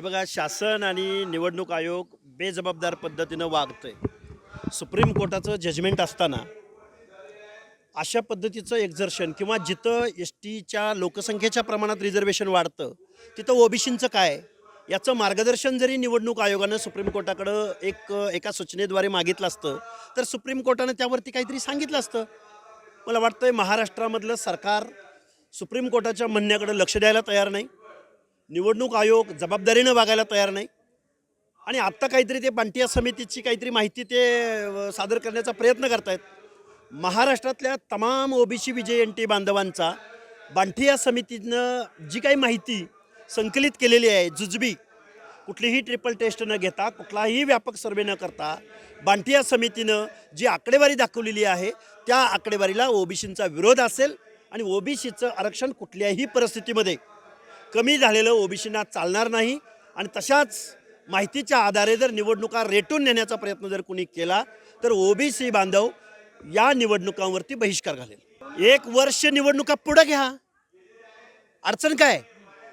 हे बघा शासन आणि निवडणूक आयोग बेजबाबदार पद्धतीनं वागतंय. सुप्रीम कोर्टाचं जजमेंट असताना अशा पद्धतीचं एक्झर्शन किंवा जिथं एस टीच्या लोकसंख्येच्या प्रमाणात रिझर्वेशन वाढतं तिथं ओबीसींचं काय? याचं मार्गदर्शन जरी निवडणूक आयोगानं सुप्रीम कोर्टाकडं एक एका सूचनेद्वारे मागितलं असतं तर सुप्रीम कोर्टानं त्यावरती काहीतरी सांगितलं असतं. मला वाटतंय महाराष्ट्रामधलं सरकार सुप्रीम कोर्टाच्या म्हणण्याकडं लक्ष द्यायला तयार नाही. निवडणूक आयोग जबाबदारीनं वागायला तयार नाही. आणि आत्ता काहीतरी ते पांटिया समितीची काहीतरी माहिती ते सादर करण्याचा प्रयत्न करतायत. महाराष्ट्रातल्या तमाम ओबीसी विजय एन टी बांधवांचा बांटिया समितीनं जी काही माहिती संकलित केलेली आहे जुजबी कुठलीही ट्रिपल टेस्ट न घेता कुठलाही व्यापक सर्वे न करता बांटिया समितीनं जी आकडेवारी दाखवलेली आहे त्या आकडेवारीला ओबीसींचा विरोध असेल आणि ओबीसीचं आरक्षण कुठल्याही परिस्थितीमध्ये कमी झालेलं ओबीसींना चालणार नाही. आणि तशाच माहितीच्या आधारे जर निवडणुका रेटून नेण्याचा प्रयत्न जर कुणी केला तर ओबीसी बांधव या निवडणुकांवरती बहिष्कार घालेल. एक वर्ष निवडणुका पुढं घ्या. अडचण काय?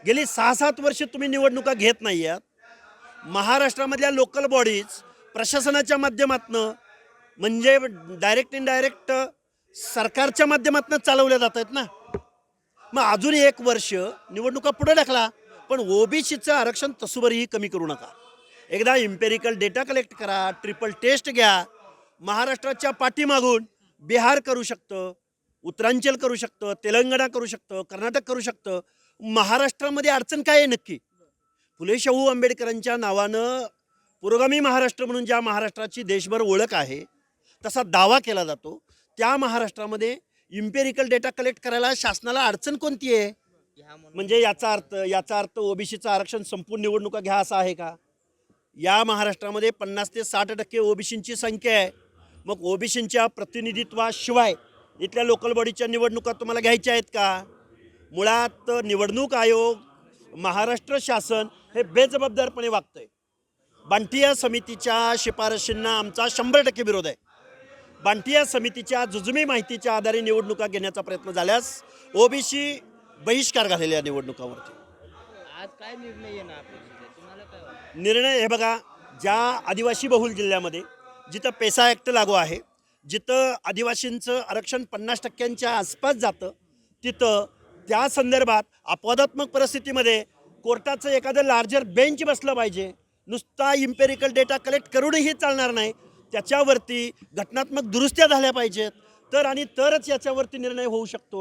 गेली सहा सात वर्ष तुम्ही निवडणुका घेत नाही आहात महाराष्ट्रामधल्या लोकल बॉडीज प्रशासनाच्या माध्यमातनं म्हणजे डायरेक्ट इनडायरेक्ट सरकारच्या माध्यमातून चालवल्या जात आहेत ना. मग अजून एक वर्ष निवडणुका पुढे ढकला. पण ओबीसीचं आरक्षण तसुबरीही कमी करू नका. एकदा इम्पेरिकल डेटा कलेक्ट करा ट्रिपल टेस्ट घ्या. महाराष्ट्राच्या पाठीमागून बिहार करू शकतं उत्तरांचल करू शकतं तेलंगणा करू शकतं कर्नाटक करू शकतं. महाराष्ट्रामध्ये अडचण काय आहे नक्की? फुले शाहू आंबेडकरांच्या नावानं पुरोगामी महाराष्ट्र म्हणून ज्या महाराष्ट्राची देशभर ओळख आहे तसा दावा केला जातो. त्या महाराष्ट्रामध्ये इम्पेरिकल डेटा कलेक्ट करायला शासनाला अडचण कोणती आहे? म्हणजे याचा अर्थ याचा अर्थ ओबीसीचं आरक्षण संपूर्ण निवडणुका घ्या असा आहे का? या महाराष्ट्रामध्ये पन्नास ते साठ टक्के ओबीसींची संख्या आहे. मग ओबीसींच्या प्रतिनिधित्वाशिवाय इथल्या लोकल बॉडीच्या निवडणुका तुम्हाला घ्यायच्या आहेत का? मुळात निवडणूक आयोग महाराष्ट्र शासन हे बेजबाबदारपणे वागतंय. बांटिया समितीच्या शिफारशींना आमचा शंभर टक्के विरोध आहे. बांटिया समितीच्या जुजमी माहितीच्या आधारे निवडणुका घेण्याचा प्रयत्न झाल्यास ओबीसी बहिष्कार घालेल्या निवडणुकावरती. आज काय निर्णय येणार निर्णय हे बघा ज्या आदिवासी बहुल जिल्ह्यामध्ये जिथं पेसा ॲक्ट लागू आहे जिथं आदिवासींचं आरक्षण पन्नास टक्क्यांच्या आसपास जातं तिथं त्या संदर्भात अपवादात्मक परिस्थितीमध्ये कोर्टाचं एखादं लार्जर बेंच बसलं पाहिजे. नुसता इम्पेरिकल डेटा कलेक्ट करूनही चालणार नाही. त्याच्यावरती घटनात्मक दुरुस्त्या झाल्या पाहिजेत. तर आणि तरच याच्यावरती निर्णय होऊ शकतो.